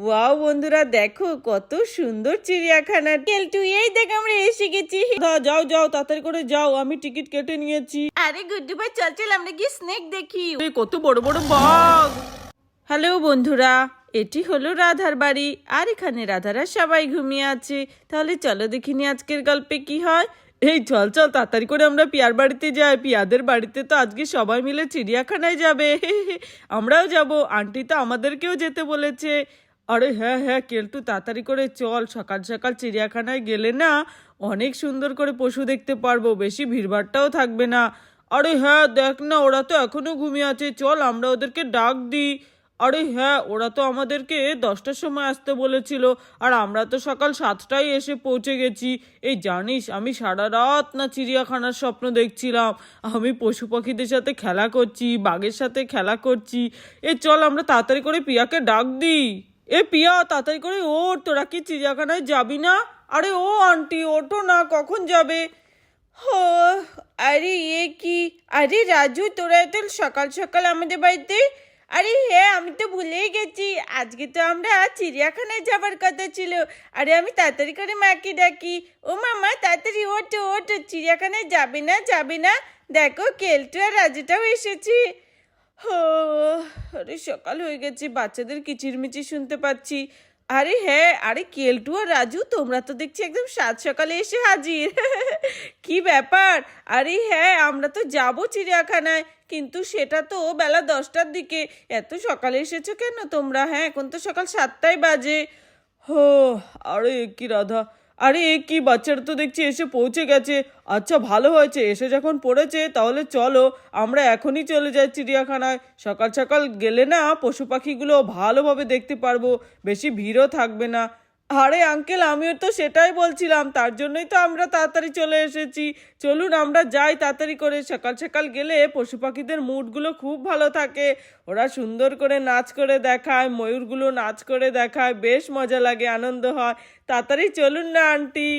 Wow বন্ধুরা দেখো কত সুন্দর চিড়িয়াখানা। কেলটু এই দেখ আমরা এসে গেছি। যাও যাও তাড়াতাড়ি করে যাও আমি টিকিট কেটে নিয়েছি। আরে গুড্ডু ভাই চল চল আমরা গিয়ে স্নেক দেখি। কত বড় বড় বাঘ! হ্যালো বন্ধুরা এটি হলো রাধার বাড়ি আর এখানে রাধারা সবাই ঘুমিয়ে আছে। তাহলে চলো দেখিনি আজকের গল্পে কি হয়। এই চল চল তাড়াতাড়ি করে আমরা পিয়ার বাড়িতে যাই। পিয়াদের বাড়িতে তো আজকে সবাই মিলে চিড়িয়াখানায় যাবে। আমরাও যাব। আন্টি তো আমাদেরকেও যেতে বলেছে। আরে হ্যাঁ হ্যাঁ কেলটু, তাড়াতাড়ি করে চল। সকাল সকাল চিড়িয়াখানায় গেলে না অনেক সুন্দর করে পশু দেখতে পারব, বেশি ভিড়ভাড়টাও থাকবে না। আরে হ্যাঁ দেখ না, ওরা তো এখনও ঘুমিয়ে আছে। চল, আমরা ওদেরকে ডাক দিই। আরে হ্যাঁ ওরা তো আমাদেরকে দশটার সময় আসতে বলেছিল। আর আমরা তো সকাল সাতটায় এসে পৌঁছে গেছি। এই জানিস, আমি সারা রাত না চিড়িয়াখানার স্বপ্ন দেখছিলাম। আমি পশু পাখিদের সাথে খেলা করছি, বাঘের সাথে খেলা করছি। এ চল, আমরা তাড়াতাড়ি করে পিয়াকে ডাক দিই। এ পিয়া, তাড়াতাড়ি করে ওর তোরা কি চিড়িয়াখানায় যাবি না? আরে ও আন্টি, ওঠো না, কখন যাবে? হো, আরে এ কি? আরে রাজু, তোরা এত সকাল সকাল আমাদের বাড়িতে? আরে হ্যাঁ আমি তো ভুলেই গেছি। আজকে তো আমরা চিড়িয়াখানায় যাবার কথা ছিল। আরে আমি তাড়াতাড়ি করে মাকে ডাকি। ও মামা, তাড়াতাড়ি ওঠো ওঠো, চিড়িয়াখানায় যাবে না যাবে না। দেখো, কেলটু আর রাজুটাও এসেছি। আরে সকাল হয়ে গেছে, বাচ্চাদের কিচিরমিচির শুনতে পাচ্ছি। আরে হ্যাঁ আরে কেলটু আর রাজু, তোমরা তো দেখছি একদম সাত সকালে এসে হাজির। কি ব্যাপার? আরে হ্যাঁ আমরা তো যাব চিড়িয়াখানায়, কিন্তু সেটা তো বেলা দশটার দিকে। এত সকালে এসেছ কেন তোমরা? হ্যাঁ এখন তো সকাল সাতটায় বাজে। হো, আরে কি রাধা। আরে এ কি বাচ্চারা তো দেখছি এসে পৌঁছে গেছে। আচ্ছা ভালো হয়েছে, এসে যখন পড়েছে, তাহলে চলো, আমরা এখনই চলে যাই চিড়িয়াখানায়। সকাল সকাল গেলে না পশু পাখিগুলো ভালোভাবে দেখতে পারব, বেশি ভিড়ও থাকবে না। আরে আঙ্কেল, আমিও তো সেটাই বলছিলাম। তার জন্যই তো আমরা তাড়াতাড়ি চলে এসেছি। চলুন, আমরা যাই তাড়াতাড়ি করে। সকাল সকাল গেলে পশু পাখিদের মুডগুলো খুব ভালো থাকে। ওরা সুন্দর করে নাচ করে দেখায়, ময়ূরগুলো নাচ করে দেখায়, বেশ মজা লাগে, আনন্দ হয়। তাড়াতাড়ি চলুন না, আন্টি।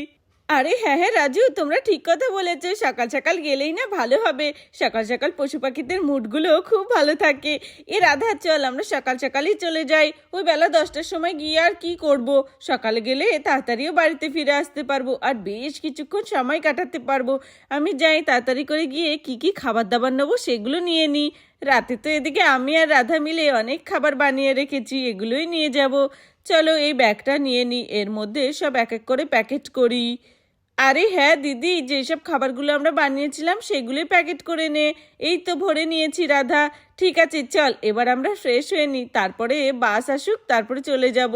আরে হ্যাঁ হ্যাঁ রাজু, তোমরা ঠিক কথা বলেছ। সকাল সকাল গেলেই না ভালো হবে। সকাল সকাল পশু পাখিদের মুডগুলো খুব ভালো থাকে। এ রাধা, চল, আমরা সকাল সকালই চলে যাই। ওই বেলা দশটার সময় গিয়ে আর কি করব? সকালে গেলে তাড়াতাড়িও বাড়িতে ফিরে আসতে পারব আর বেশ কিছুক্ষণ সময় কাটাতে পারব। আমি যাই, তাড়াতাড়ি করে গিয়ে কি কি খাবার দাবার নেব সেগুলো নিয়ে নিই। রাতে তো এদিকে আমি আর রাধা মিলে অনেক খাবার বানিয়ে রেখেছি, এগুলোই নিয়ে যাব। চলো, এই ব্যাগটা নিয়ে নিই। এর মধ্যে সব এক এক করে প্যাকেট করি। আরে হ্যাঁ দিদি, যেসব খাবারগুলো আমরা বানিয়েছিলাম সেগুলোই প্যাকেট করে নে। এই তো ভরে নিয়েছি, রাধা। ঠিক আছে, চল, এবার আমরা ফ্রেশ হয়ে নিই তারপরে বাস আসুক, তারপরে চলে যাব।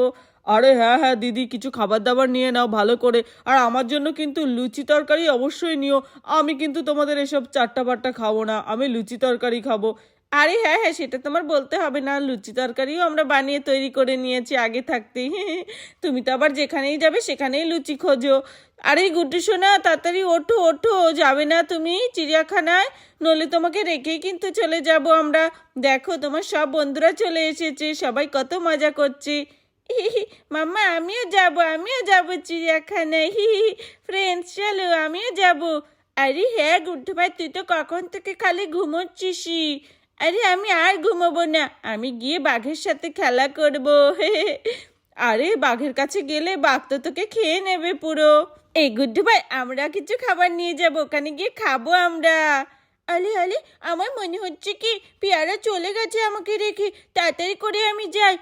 আরে হ্যাঁ হ্যাঁ দিদি, কিছু খাবার দাবার নিয়ে নাও ভালো করে। আর আমার জন্য কিন্তু লুচি তরকারি অবশ্যই নিও। আমি কিন্তু তোমাদের এসব চারটা পাট্টা খাব না, আমি লুচি তরকারি খাব। আরে হ্যাঁ হ্যাঁ সেটা তোমার বলতে হবে না। লুচি তরকারিও আমরা বানিয়ে তৈরি করে নিয়েছি আগে থাকতেই। তুমি তো আবার যেখানেই যাবে সেখানেই লুচি খোঁজো। আরে গুড্ডু সোনা, তাড়াতাড়ি ওঠো ওঠো, যাবে না তুমি চিড়িয়াখানায়। নইলে তোমাকে রেখেই কিন্তু চলে যাব আমরা। দেখো, তোমার সব বন্ধুরা চলে এসেছে, সবাই কত মজা করছে। মাম্মা, আমিও যাব আমিও যাব চিড়িয়াখানায়। হি হি ফ্রেন্ডস চলো, আমিও যাব। আরে হ্যাঁ গুড্ডু ভাই, তুই তো কখন থেকে খালি ঘুমোচ্ছিসই? আরে আমি আর ঘুমোবো না, আমি গিয়ে বাঘের সাথে খেলা করব। আরে, বাঘের কাছে গেলে বাঘ তো তোকে খেয়ে নেবে পুরো। এই গুড্ডু ভাই, আমরা কিছু খাবার নিয়ে যাব, ওখানে গিয়ে খাব আমরা। আলে আলে, আমার মনে হচ্ছে কি পেয়ারা চলে গেছে আমাকে রেখে, তাড়াতাড়ি করে আমি যাই।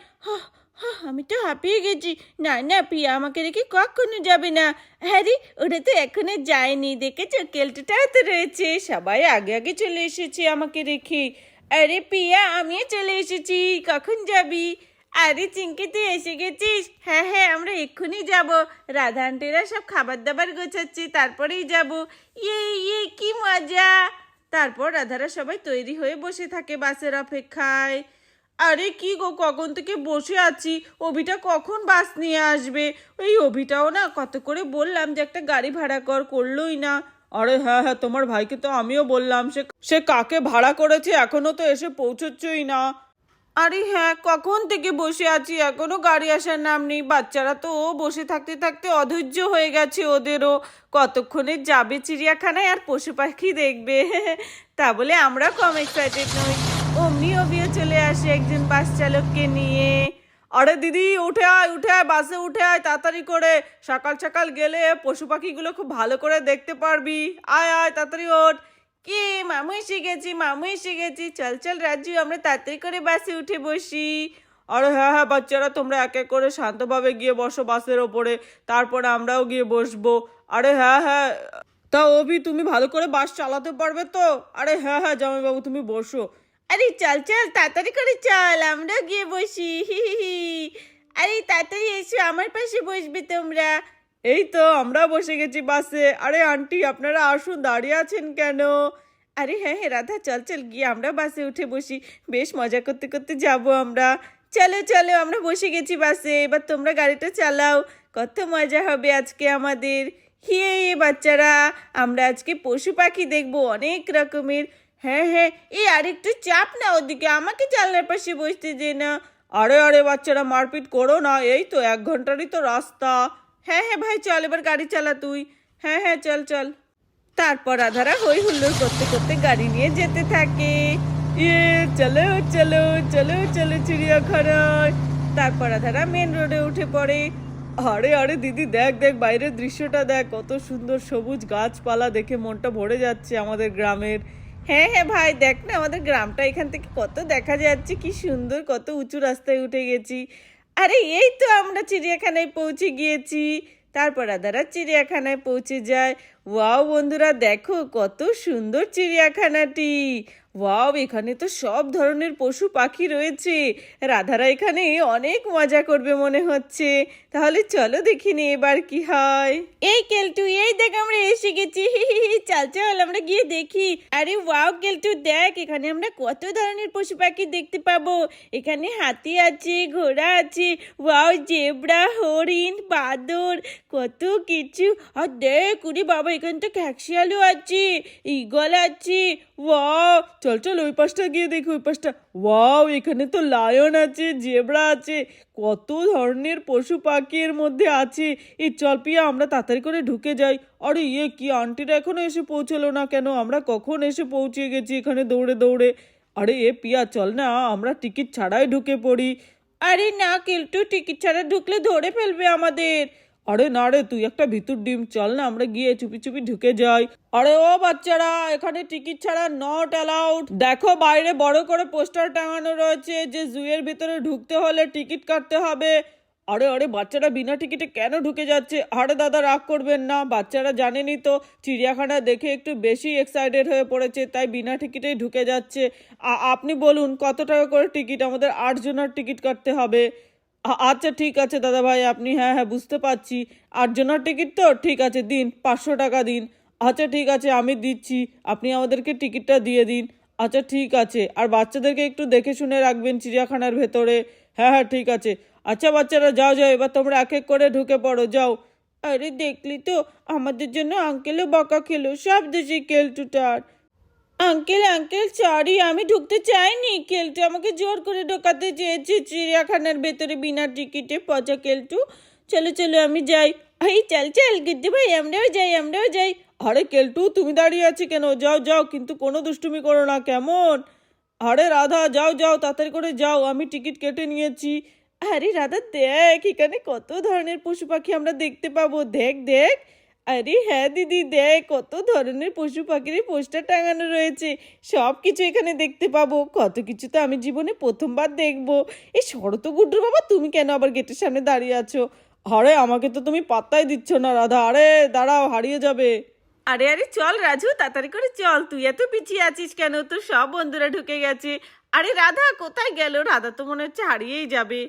আমি তো হাঁপিয়ে গেছি। না না, পিয়া আমাকে রেখে কখনো যাবে না। হ্যাঁ রে, ওরা তো এখনও যায়নি, দেখেছ কেলটাটাও তো রয়েছে। সবাই আগে আগে চলে এসেছে আমাকে রেখে। আরে পিয়া আমিও চলে এসেছি। কখন যাবি? আরে চিঙ্কি তুই এসে গেছিস? হ্যাঁ হ্যাঁ আমরা এক্ষুনি যাব। রাধা আন্টিরা সব খাবার দাবার গোছাচ্ছি, তারপরেই যাব। ইয়ে ইয়ে কি মজা! তারপর রাধারা সবাই তৈরি হয়ে বসে থাকে বাসের অপেক্ষায়। আরে কি গো, কখন থেকে বসে আছি? অভিটা কখন বাস নিয়ে আসবে? ওই অভিটাও না, কত করে বললাম যে একটা গাড়ি ভাড়া কর, করলোই না। আরে হ্যাঁ হ্যাঁ তোমার ভাইকে তো আমিও বললাম, সে সে কাকে ভাড়া করেছে এখনও তো এসে পৌঁছচ্ছই না। আরে হ্যাঁ কখন থেকে বসে আছি? এখনও গাড়ি আসার নাম নেই। বাচ্চারা তো ও বসে থাকতে থাকতে অধৈর্য হয়ে গেছে ওদেরও। কতক্ষণে যাবে চিড়িয়াখানায় আর পশু পাখি দেখবে? তা বলে আমরা কম এক্সাইটেড নই। অমনি অবিও চলে আসে একজন বাস চালককে নিয়ে। আরে দিদি, উঠে আয় উঠে আয়, বাসে উঠে আয়, তাড়াতাড়ি করে। সকাল সকাল গেলে পশু পাখিগুলো খুব ভালো করে দেখতে পারবি। আয় আয়, তাড়াতাড়ি ওঠ। কি, মামু এসে গেছি গেছি। চল চল রাজু, আমরা তাড়াতাড়ি করে বাসে উঠে বসি। আরে হ্যাঁ হ্যাঁ বাচ্চারা, তোমরা এক এক করে শান্তভাবে গিয়ে বসো বাসের ওপরে। তারপরে আমরাও গিয়ে বসবো। আরে হ্যাঁ হ্যাঁ তা অভি, তুমি ভালো করে বাস চালাতে পারবে তো? আরে হ্যাঁ হ্যাঁ জামাইবাবু, তুমি বসো। আরে চল চল, তাড়াতাড়ি করে চল, আমরা গিয়ে বসি, হি হি আরে তাড়াতাড়ি এসো, আমার পাশে বসবে তোমরা। এই তো, আমরা বসে গেছি বাসে। আরে আন্টি, আপনারা আসুন, দাঁড়িয়ে আছেন কেন? আরে হ্যাঁ হ্যাঁ রাধা, চল চল, গিয়ে আমরা বাসে উঠে বসি। বেশ মজা করতে করতে যাব আমরা। চলো চলো, আমরা বসে গেছি বাসে, এবার তোমরা গাড়িটা চালাও। কত মজা হবে আজকে আমাদের। হিয়ে বাচ্চারা, আমরা আজকে পশু পাখি দেখব, অনেক রকমের। হ্যাঁ হ্যাঁ এই আরেকটু চাপ না ওদিকে, আমাকে জানলার পাশে বসতে দে না। আরে আরে, বাচ্চারা মারপিট করো না, এই তো এক ঘন্টারই তো রাস্তা। হ্যাঁ হ্যাঁ ভাই, চল, এবার গাড়ি চালা তুই। হ্যাঁ হ্যাঁ চল চল। তারপর আধারা হই হুল্লোড় করতে করতে গাড়ি নিয়ে যেতে থাকে। ইয়ে চলো চলো চলো চলো চিড়িয়াখানায়। তারপর আধারা মেন রোডে উঠে পড়ে। আরে আরে, দিদি, দেখ দেখ, বাইরের দৃশ্যটা দেখ, কত সুন্দর সবুজ গাছপালা দেখে মনটা ভরে যাচ্ছে আমাদের গ্রামের। হ্যাঁ হ্যাঁ ভাই, দেখ না, আমাদের গ্রামটা এখান থেকে কত দেখা যাচ্ছে, কি সুন্দর, কত উঁচু রাস্তায় উঠে গেছি। আরে, এই তো আমরা চিড়িয়াখানায় পৌঁছে গিয়েছি। তারপর আদারা চিড়িয়াখানায় পৌঁছে যায়। ওয়াও, বন্ধুরা, দেখো, কত সুন্দর চিড়িয়াখানাটি। ওয়াও, এখানে তো সব ধরনের পশু পাখি রয়েছে। রাধারা এখানে অনেক মজা করবে মনে হচ্ছে। তাহলে চলো দেখিনি এবার কি হয়। এই কেলটু, এই দেখ আমরা এসে গেছি। চল চল, আমরা গিয়ে দেখি। আরে ওয়াও, কেলটু, দেখ, এখানে আমরা কত ধরনের পশু পাখি দেখতে পাবো। এখানে হাতি আছে, ঘোড়া আছে, ওয়াও, জেব্রা, হরিণ, বাদর, কত কিছু। আর দেখ উরি বাবা, এখানে তো ক্যাকশিয়ালও আছে ইগল আছে, ওয়াও। চল চল, ওই পাশটা গিয়ে দেখি, ওই পাশটা। ওয়াও, এখানে তো লায়ন আছে, জেব্রা আছে, কত ধরনের পশু পাখি এর মধ্যে আছে। এই চল পিয়া, আমরা তাড়াতাড়ি করে ঢুকে যাই। আরে ইয়ে কি আন্টিরা এখনও এসে পৌঁছলো না কেন? আমরা কখন এসে পৌঁছে গেছি এখানে দৌড়ে দৌড়ে? আরে, এ পিয়া, চল না, আমরা টিকিট ছাড়াই ঢুকে পড়ি। আরে না, কেলটু, টিকিট ছাড়া ঢুকলে ধরে ফেলবে আমাদের। আরে না রে, তুই একটা ভিতর ডিম, চল না, আমরা গিয়ে চুপি চুপি ঢুকে যাই। আরে, ও বাচ্চারা, এখানে টিকিট ছাড়া নট অ্যালাউড দেখো, বাইরে বড় করে পোস্টার টাঙানো রয়েছে যে, জুয়ের ভিতরে ঢুকতে হলে টিকিট কাটতে হবে। আরে আরে, বাচ্চারা বিনা টিকিটে কেন ঢুকে যাচ্ছে? আরে, দাদা, রাগ করবেন না, বাচ্চারা জানেনি তো, চিড়িয়াখানা দেখে একটু বেশি এক্সাইটেড হয়ে পড়েছে, তাই বিনা টিকিটেই ঢুকে যাচ্ছে। আপনি বলুন, কত টাকা করে টিকিট, আমাদের আট জনের টিকিট কাটতে হবে? আচ্ছা ঠিক আছে, দাদা ভাই, আপনি হ্যাঁ হ্যাঁ বুঝতে পারছি। আটজনের টিকিট তো? ঠিক আছে, দিন, পাঁচশো টাকা দিন। আচ্ছা ঠিক আছে, আমি দিচ্ছি, আপনি আমাদেরকে টিকিটটা দিয়ে দিন। আচ্ছা ঠিক আছে, আর বাচ্চাদেরকে একটু দেখে শুনে রাখবেন, চিড়িয়াখানার ভেতরে। হ্যাঁ হ্যাঁ ঠিক আছে। আচ্ছা বাচ্চারা, যাও যাও, এবার তোমরা এক এক করে ঢুকে পড়ো, যাও। আরে দেখলি তো, আমাদের জন্য আঙ্কেলও বকা খেলো, সব দেশে কেলটুটার আঙ্কেল আঙ্কেল সরি আমি ঢুকতে চাইনি। কেলটু আমাকে জোর করে ঢোকাতে চেয়েছে, চিড়িয়াখানার ভেতরে বিনা টিকিটে পচা কেলটু চলো চলো, আমি যাই। এই চল চল গিদ্দি ভাই, আমরাও যাই আমরাও যাই। আরে কেলটু তুমি দাঁড়িয়ে আছি কেন? যাও যাও, কিন্তু কোনো দুষ্টুমি করো না, কেমন? আরে রাধা, যাও যাও, তাড়াতাড়ি করে যাও, আমি টিকিট কেটে নিয়েছি। আরে রাধা, দেখ, এখানে কত ধরনের পশু পাখি আমরা দেখতে পাবো। দেখ দেখ। আরে হ্যাঁ দিদি, দেখ, কত ধরনের পশু পাখির পোস্টার টাঙানো রয়েছে। সব কিছু এখানে দেখতে পাবো। কত কিছু তো আমি জীবনে প্রথমবার দেখব। এই শরত গুড্ডুর বাবা, তুমি কেন আবার গেটের সামনে দাঁড়িয়ে আছো? আরে, আমাকে তো তুমি পাত্তাই দিচ্ছ না, রাধা। আরে, দাঁড়াও, হারিয়ে যাবে। আরে আরে, চল রাজু, তাড়াতাড়ি করে চল। তুই এত পিছিয়ে আছিস কেন? তোর সব বন্ধুরা ঢুকে গেছে। আরে, রাধা, কোথায় গেল? রাধা তো মনে হচ্ছে হারিয়েই যাবে।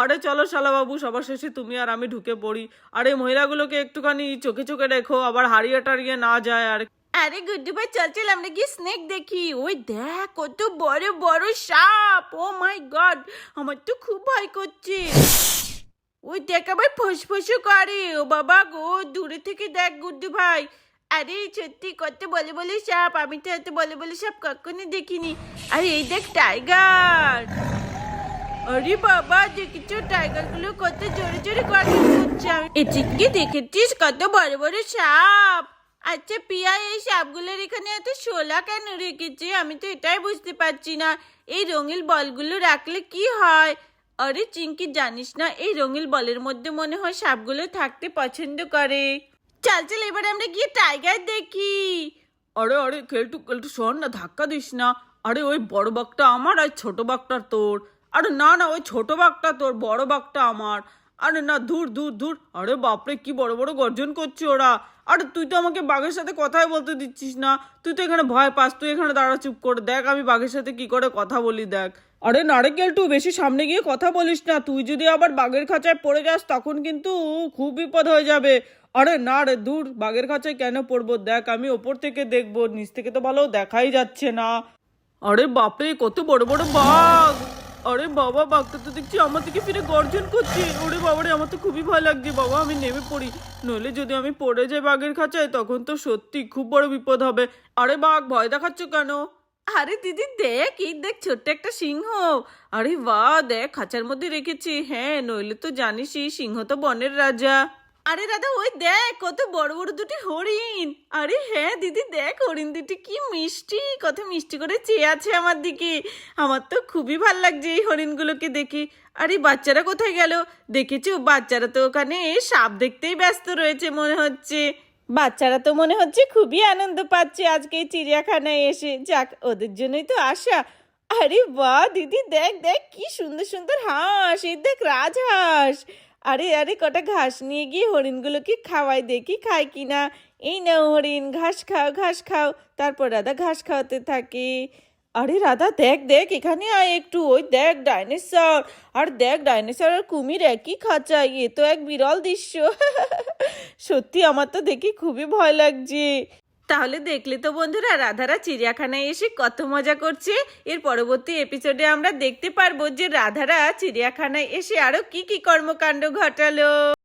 আরে চলো শালাবাবু, সবার শেষে তুমি আর আমি ঢুকে পড়ি। আর এই মহিলাগুলোকে একটুখানি চোখে চোখে রেখো আবার হারিয়ে টারিয়ে না যায় আর আরে গুড্ডু ভাই, চল চল, আমরা গিয়ে স্নেক দেখি। ওই দেখ, কত বড় বড় সাপ। ও মাই গড আমার তো খুব ভয় করছে। ওই দেখ, আবার ফুসফুসু করে। ও বাবা গো, দূরে থেকে দেখ গুড্ডু ভাই। আরে সত্যি, কত বলে বলে সাপ। আমি তো এত বলে বলে সাপ কখনো দেখিনি। আরে এই দেখ টাইগার আরে বাবা দেখেছ টাইগারগুলো কত জোরে জোরে কথা আমি এদিকে দেখেছিস কত বড় বড় সাপ আচ্ছা পিয়া এই সাপগুলোর এখানে এত শোলা কেন রেখেছে আমি তো এটাই বুঝতে পারছি না এই রঙিন বলগুলো রাখলে কি হয় আরে চিঙ্কি জানিস না এই রঙিল বলের মধ্যে মনে হয় সাপগুলো থাকতে পছন্দ করে চল চল এবার আমরা গিয়ে টাইগার দেখি আরে আরে খেলটু খেলটু শোন না ধাক্কা দিস না আরে ওই বড় বাঘটা আমার আর ছোট বাঘটা তোর আরে না না, ওই ছোট বাঘটা তোর, বড় বাঘটা আমার। আরে না দূর দূর দূর আরে বাপরে, কি বড় বড় গর্জন করছে ওরা। আরে তুই তো আমাকে বাঘের সাথে কথাই বলতে দিচ্ছিস না। তুই তো এখানে ভয় পাস, তুই এখানে দাঁড়া, চুপ করে দেখ, আমি বাঘের সাথে কি করে কথা বলি, দেখ। আরে নারকেল টু, বেশি সামনে গিয়ে কথা বলিস না। তুই যদি আবার বাঘের খাঁচায় পড়ে যাস, তখন কিন্তু খুব বিপদ হয়ে যাবে। আরে না রে দূর বাঘের খাঁচায় কেন পড়ব? দেখ, আমি ওপর থেকে দেখব, নিচ থেকে তো ভালো দেখাই যাচ্ছে না। আরে বাপরে, কত বড় বড় বাঘ! আরে বাবা, বাঘটা তো দেখছি আমার দিকে ফিরে গর্জন করছে। ওরে বাবা রে আমার তো খুবই ভয় লাগছে। বাবা, আমি নেমে পড়ি। নইলে যদি আমি পড়ে যাই বাঘের খাঁচায়, তখন তো সত্যি খুব বড় বিপদ হবে। আরে বাঘ, ভয় দেখাচ্ছ কেন? আরে দিদি, দেখ, এই দেখ, ছোট্ট একটা সিংহ। আরে বাহ, দেখ, খাঁচার মধ্যে রেখেছি। হ্যাঁ নইলে তো জানিসই, সিংহ তো বনের রাজা। আরে দাদা, ওই দেখ, কত বড় বড় দুটি হরিণ। আরে হ্যাঁ দিদি, দেখ, হরিণ দুটি কি মিষ্টি, কত মিষ্টি করে চেয়ে আছে আমার দিকে। আমার তো খুবই ভালো লাগছে এই হরিণগুলোকে দেখি। আরে, বাচ্চারা কোথায় গেল? দেখেছ? বাচ্চারা তো ওখানে সাপ দেখতেই ব্যস্ত রয়েছে মনে হচ্ছে। বাচ্চারা তো মনে হচ্ছে খুবই আনন্দ পাচ্ছে আজকে এই চিড়িয়াখানায় এসে। যাক, ওদের জন্যই তো আশা। আরে বাহ, দিদি, দেখ দেখ, কি সুন্দর সুন্দর হাঁস, এই দেখ, রাজহাঁস। আরে আরে, কটা ঘাস নিয়ে গিয়ে হরিণগুলোকে খাওয়াই, দেখি খায় কিনা এই নাও হরিণ, ঘাস খাও ঘাস খাও। তারপর রাধা ঘাস খাওয়াতে থাকে। আরে রাধা, দেখ দেখ, এখানে আয় একটু। ওই দেখ, ডাইনোসর। আর দেখ ডাইনোসর আর কুমির একই খাঁচায়। এ তো এক বিরল দৃশ্য। সত্যি, আমার তো দেখি খুবই ভয় লাগছে। তাহলে দেখলে তো বন্ধুরা রাধারা চিড়িয়াখানায় এসে কত মজা করছে। এর পরবর্তী এপিসোডে আমরা দেখতে পারব যে রাধারা চিড়িয়াখানায় এসে আরও কি কি কর্মকাণ্ড ঘটালো।